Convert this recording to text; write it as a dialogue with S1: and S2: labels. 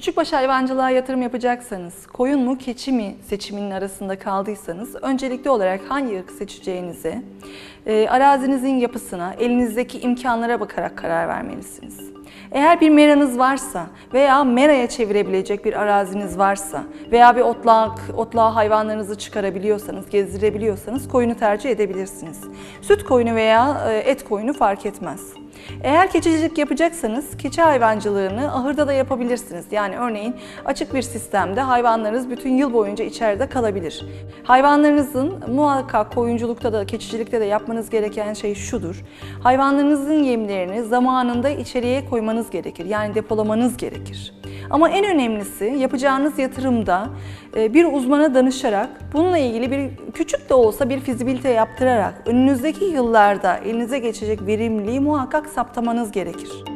S1: Küçükbaş hayvancılığa yatırım yapacaksanız, koyun mu keçi mi seçiminin arasında kaldıysanız öncelikli olarak hangi ırk seçeceğinize, e, arazinizin yapısına, elinizdeki imkanlara bakarak karar vermelisiniz. Eğer bir meranız varsa veya meraya çevirebilecek bir araziniz varsa veya bir otlak, otlağa hayvanlarınızı çıkarabiliyorsanız, gezdirebiliyorsanız koyunu tercih edebilirsiniz. Süt koyunu veya e, et koyunu fark etmez. Eğer keçicilik yapacaksanız keçi hayvancılığını ahırda da yapabilirsiniz. Yani örneğin açık bir sistemde hayvanlarınız bütün yıl boyunca içeride kalabilir. Hayvanlarınızın muhakkak koyunculukta da keçicilikte de yapmanız gereken şey şudur. Hayvanlarınızın yemlerini zamanında içeriye koymanız gerekir. Yani depolamanız gerekir. Ama en önemlisi yapacağınız yatırımda e, bir uzmana danışarak bununla ilgili bir küçük de olsa bir fizibilite yaptırarak önünüzdeki yıllarda elinize geçecek verimliliği muhakkak saptamanız gerekir.